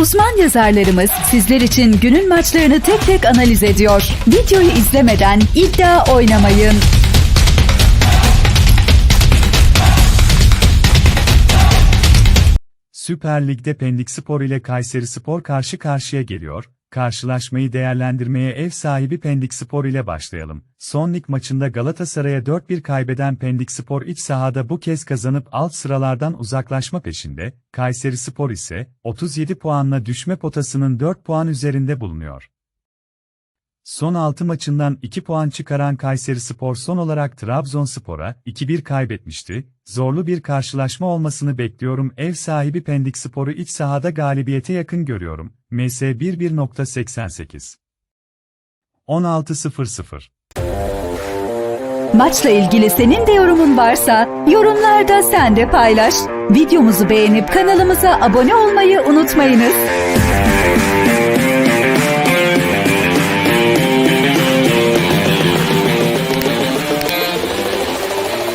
Uzman yazarlarımız sizler için günün maçlarını tek tek analiz ediyor. Videoyu izlemeden iddia oynamayın. Süper Lig'de Pendik Spor ile Kayseri Spor karşı karşıya geliyor. Karşılaşmayı değerlendirmeye ev sahibi Pendik Spor ile başlayalım. Son lig maçında Galatasaray'a 4-1 kaybeden Pendik Spor iç sahada bu kez kazanıp alt sıralardan uzaklaşma peşinde, Kayseri Spor ise 37 puanla düşme potasının 4 puan üzerinde bulunuyor. Son 6 maçından 2 puan çıkaran Kayseri Spor son olarak Trabzonspor'a 2-1 kaybetmişti. Zorlu bir karşılaşma olmasını bekliyorum. Ev sahibi Pendik Spor'u iç sahada galibiyete yakın görüyorum. MS 11.88 16.00 Maçla ilgili senin de yorumun varsa yorumlarda sen de paylaş. Videomuzu beğenip kanalımıza abone olmayı unutmayınız.